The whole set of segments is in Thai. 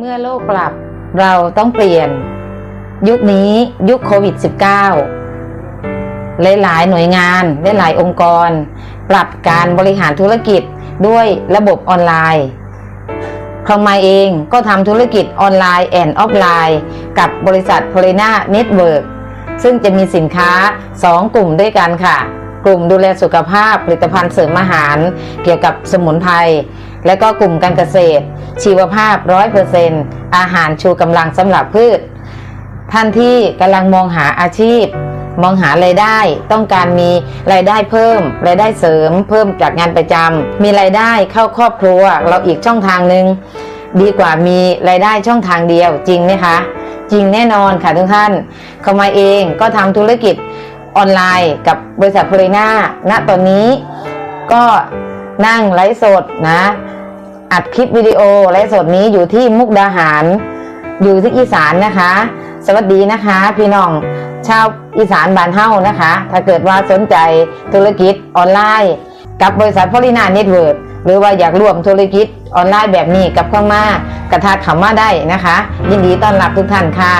เมื่อโลกปรับเราต้องเปลี่ยน ยุคนี้ยุคโควิด -19 หลาย ๆ หน่วยงานหลายองค์กร ปรับการบริหารธุรกิจด้วยระบบออนไลน์คองมาเองก็ทำธุรกิจออนไลน์แอนด์ออฟไลน์กับบริษัท p o l i n a Network ซึ่งจะมีสินค้า 2 กลุ่มด้วยกันค่ะ กลุ่มดูแลสุขภาพผลิตภัณฑ์เสริมอาหาร เกี่ยวกับสมุนไพร และก็กลุ่มการเกษตร ชีวภาพ100%อาหารชูกำลังสำหรับพืช ท่านที่กำลังมองหาอาชีพ มองหาไรายได้ ต้องการมีรายได้เพิ่มรายได้เสริม เพิ่มจากงานประจำมีรายได้เข้าครอบครัว เราอีกช่องทางหนึ่งดีกว่ามีรายได้ช่องทางเดียวจริงไหมคะจริงแน่นอนค่ะทุกท่าน เข้ามาเองก็ทำธุรกิจออนไลน์กับบริษัทพลีนาณตอนนี้ก็นั่งไลฟ์สดนะ อัดคลิปวิดีโอไลฟ์สดนี้อยู่ที่มุกดาหาร อยู่ที่อีสานนะคะ สวัสดีนะคะ พี่น้องชาวอีสานบ้านเฮ้านะคะ ถ้าเกิดว่าสนใจธุรกิจออนไลน์ กับบริษัทพลินาเน็ตเวิร์ดหรือว่าอยากร่วมธุรกิจออนไลน์แบบนี้กับเข้ามากระทาขำมาได้นะคะ ยินดีต้อนรับทุกท่านค่ะ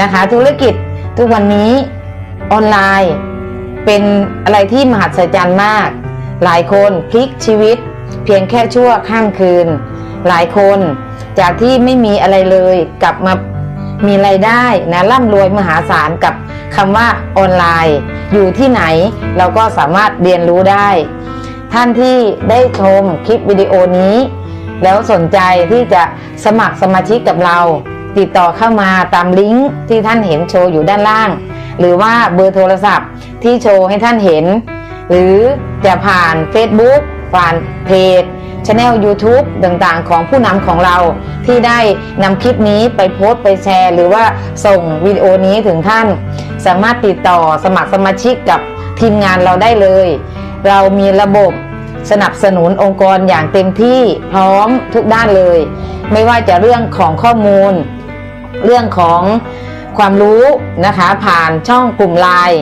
นะคะ ธุรกิจทุกวันนี้ออนไลน์เป็นอะไรที่มหัศจรรย์มาก หลายคนพลิกชีวิต เพียงแค่ชั่วข้ามคืน หลายคนจากที่ไม่มีอะไรเลยกลับมามีไรายได้นะร่ำรวยมหาศาลกับคำว่าออนไลน์ อยู่ที่ไหนเราก็สามารถเรียนรู้ได้ ท่านที่ได้ชมคลิปวิดีโอนี้ แล้วสนใจที่จะสมัครสมาชิกกับเรา ติดต่อเข้ามาตามลิงก์ที่ท่านเห็นโชว์อยู่ด้านล่าง หรือว่าเบอร์โทรศัพท์ที่โชว์ให้ท่านเห็น หรือจะผ่าน Facebook ผ่านเพจช anel YouTube ต่างๆ ของผู้นำของเราที่ได้นำคลิปนี้ไปโพสต์ไปแชร์ หรือว่าส่งวิดีโอนี้ถึงท่าน สามารถติดต่อสมัครสมาชิกกับทีมงานเราได้เลย เรามีระบบสนับสนุนองค์กรอย่างเต็มที่พร้อมทุกด้านเลย ไม่ว่าจะเรื่องของข้อมูล เรื่องของความรู้นะคะ ผ่านช่องกลุ่มไลน์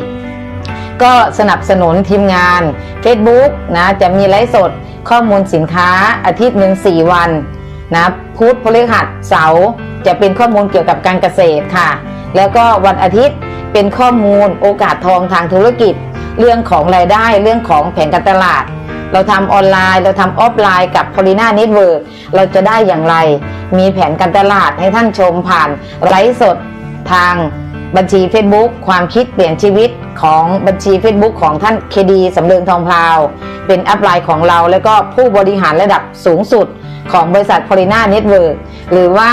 ก็สนับสนุนทีมงาน Facebook นะจะมีไลฟ์สดข้อมูลสินค้าอาทิตย์หนึ่ง4 วันนะพุธพฤหัสเสาร์จะเป็นข้อมูลเกี่ยวกับการเกษตรค่ะ แล้วก็วันอาทิตย์เป็นข้อมูลโอกาสทองทางธุรกิจ เรื่องของรายได้เรื่องของแผนการตลาด เราทำออนไลน์ เราทำออฟไลน์กับ p o l i n a Network เราจะได้อย่างไร มีแผนการตลาดให้ท่านชมผ่านไลฟ์สดทางบัญชี Facebook ความคิดเปลี่ยนชีวิต ของบัญชี Facebook ของท่านเคดีสำเริงทองพลาว เป็นอัพไลน์ของเรา แล้วก็ผู้บริหารระดับสูงสุดของบริษัทพ o l i n a Network หรือว่า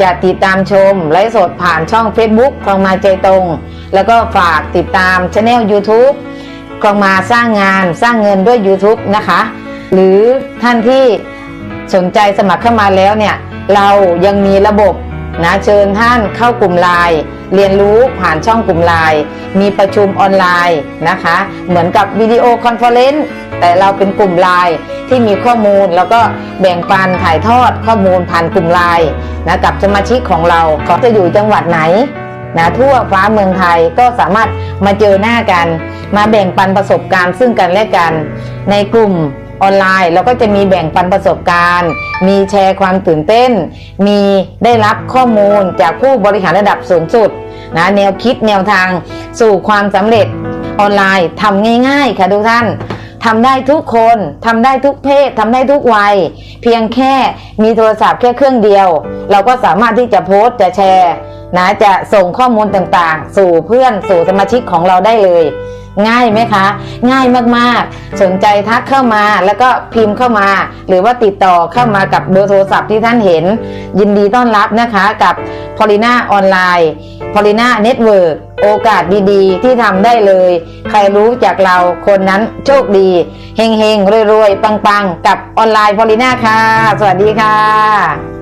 จะติดตามชมไลฟ์สดผ่านช่อง Facebook คลองมาใจตรง แล้วก็ฝากติดตามช anel YouTube คลองมาสร้างงานสร้างเงินด้วย YouTube นะคะ หรือท่านที่สนใจสมัครเข้ามาแล้วเนี่ย เรายังมีระบบ นะเชิญท่านเข้ากลุ่มไลน์เรียนรู้ผ่านช่องกลุ่มไลน์มีประชุมออนไลน์นะคะ เหมือนกับวิดีโอคอนเฟอเรนซ์แต่เราเป็นกลุ่มไลน์ที่มีข้อมูลแล้วก็แบ่งปันถ่ายทอดข้อมูลผ่านกลุ่มไลน์นะกับสมาชิกของเราเขาจะอยู่จังหวัดไหนนะทั่วฟ้าเมืองไทยก็สามารถมาเจอหน้ากัน มาแบ่งปันประสบการณ์ซึ่งกันและกัน ในกลุ่ม ออนไลน์เราก็จะมีแบ่งปันประสบการณ์ มีแชร์ความตื่นเต้น มีได้รับข้อมูลจากผู้บริหารระดับสูงสุดนะแนวคิดแนวทางสู่ความสำเร็จออนไลน์ทำง่ายๆค่ะทุกท่านทำได้ทุกคนทำได้ทุกเพศทำได้ทุกวัย เพียงแค่มีโทรศัพท์แค่เครื่องเดียว เราก็สามารถที่จะโพสต์จะแชร์ นะจะส่งข้อมูลต่างๆ สู่เพื่อนสู่สมาชิกของเราได้เลย ง่ายไหมคะ ง่ายมากๆ สนใจทักเข้ามาแล้วก็พิมพ์เข้ามา หรือว่าติดต่อเข้ามากับเบอร์โทรศัพท์ที่ท่านเห็น ยินดีต้อนรับนะคะกับพอลิน่าออนไลน์พอลิน่าเน็ตเวิร์กโอกาสดีๆ ที่ทำได้เลย ใครรู้จากเราคนนั้นโชคดี เฮงๆรวยๆ ปังๆ กับออนไลน์พอลิน่าค่ะ สวัสดีค่ะ